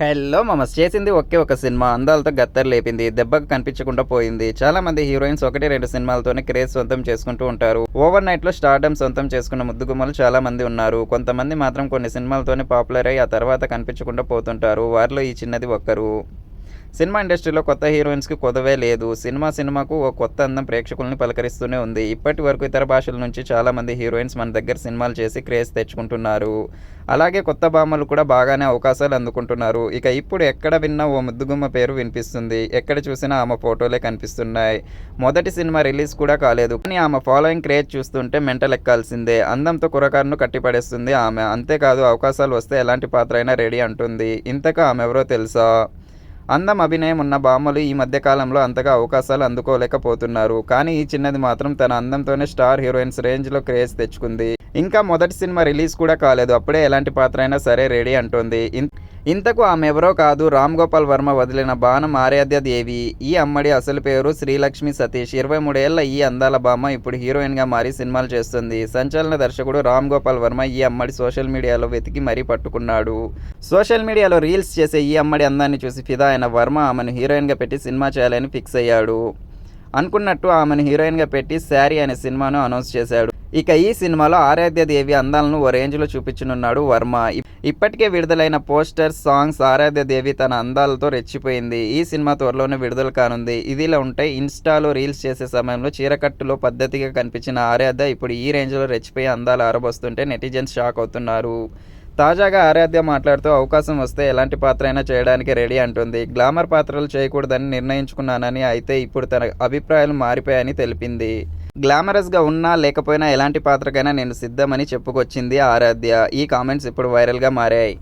Hello మమస్ చేసింది ఒకే ఒక cinema. అందాలతో గత్తర్ లేపింది దెబ్బకు కనిపించకుండా పోయింది. చాలా మంది హీరోయిన్స్ ఒకటి రెండు సినిమాలతోనే క్రేజ్ సొంతం చేసుకుంటూ ఉంటారు. ఓవర్ నైట్లో స్టార్డమ్ సొంతం చేసుకున్న ముద్దుగుమ్మలు చాలా మంది ఉన్నారు. కొంతమంది మాత్రం కొన్ని సినిమాలతోనే పాపులర్ అయ్యి ఆ తర్వాత కనిపించకుండా పోతుంటారు. వారిలో ఈ చిన్నది ఒక్కరు. సినిమా ఇండస్ట్రీలో కొత్త హీరోయిన్స్కి కొదవే లేదు. సినిమా సినిమాకు ఓ కొత్త అందం ప్రేక్షకుల్ని పలకరిస్తూనే ఉంది. ఇప్పటి వరకు ఇతర భాషల నుంచి చాలామంది హీరోయిన్స్ మన దగ్గర సినిమాలు చేసి క్రేజ్ తెచ్చుకుంటున్నారు. అలాగే కొత్త భామలు కూడా బాగానే అవకాశాలు అందుకుంటున్నారు. ఇక ఇప్పుడు ఎక్కడ విన్నా ఓ ముద్దుగుమ్మ పేరు వినిపిస్తుంది. ఎక్కడ చూసినా ఆమె ఫోటోలే కనిపిస్తున్నాయి. మొదటి సినిమా రిలీజ్ కూడా కాలేదు. కానీ ఆమె ఫాలోయింగ్ క్రేజ్ చూస్తుంటే మెంటల్ ఎక్కాల్సిందే. అందంతో కురకారును కట్టిపడేస్తుంది ఆమె. అంతేకాదు అవకాశాలు వస్తే ఎలాంటి పాత్ర అయినా రెడీ అంటుంది. ఇంతకు ఆమె ఎవరో తెలుసా? అందం అభినయం ఉన్న భామలు ఈ మధ్య కాలంలో అంతగా అవకాశాలు అందుకోలేకపోతున్నారు. కానీ ఈ చిన్నది మాత్రం తన అందంతోనే స్టార్ హీరోయిన్స్ రేంజ్లో క్రేజ్ తెచ్చుకుంది. ఇంకా మొదటి సినిమా రిలీజ్ కూడా కాలేదు. అప్పుడే ఎలాంటి పాత్ర అయినా సరే రెడీ అంటోంది. ఇంతకు ఆమె ఎవరో కాదు రామ్ గోపాల్ వర్మ వదిలిన బాణం ఆరాధ్యదేవి ఈ అమ్మడి అసలు పేరు శ్రీలక్ష్మి సతీష్. ఇరవై మూడేళ్ళ ఈ అందాల భామ ఇప్పుడు హీరోయిన్గా మారి సినిమాలు చేస్తుంది. సంచలన దర్శకుడు రామ్ గోపాల్ వర్మ ఈ అమ్మడి సోషల్ మీడియాలో వెతికి మరీ పట్టుకున్నాడు. సోషల్ మీడియాలో రీల్స్ చేసే ఈ అమ్మడి అందాన్ని చూసి ఫిదా అయిన వర్మ ఆమెను హీరోయిన్గా పెట్టి సినిమా చేయాలని ఫిక్స్ అయ్యాడు. అనుకున్నట్టు ఆమెను హీరోయిన్గా పెట్టి శారీ అనే సినిమాను అనౌన్స్ చేశాడు. ఇక ఈ సినిమాలో ఆరాధ్య దేవి అందాలను ఓ రేంజ్లో చూపించనున్నాడు వర్మ. ఇప్పటికే విడుదలైన పోస్టర్స్ సాంగ్స్ ఆరాధ్య దేవి తన అందాలతో రెచ్చిపోయింది. ఈ సినిమా త్వరలోనే విడుదల కానుంది. ఇదిలా ఉంటే ఇన్స్టాలో రీల్స్ చేసే సమయంలో చీరకట్టులో పద్ధతిగా కనిపించిన ఆరాధ్య ఇప్పుడు ఈ రేంజ్లో రెచ్చిపోయి అందాలు ఆరబోస్తుంటే నెటిజన్స్ షాక్ అవుతున్నారు. తాజాగా ఆరాధ్య మాట్లాడుతూ అవకాశం వస్తే ఎలాంటి పాత్ర అయినా చేయడానికి రెడీ అంటుంది. గ్లామర్ పాత్రలు చేయకూడదని నిర్ణయించుకున్నానని అయితే ఇప్పుడు తన అభిప్రాయాలు మారిపోయాయని తెలిపింది. గ్లామరస్గా ఉన్నా లేకపోయినా ఎలాంటి పాత్రకైనా నేను సిద్ధమని చెప్పుకొచ్చింది ఆరాధ్య. ఈ కామెంట్స్ ఇప్పుడు వైరల్గా మారాయి.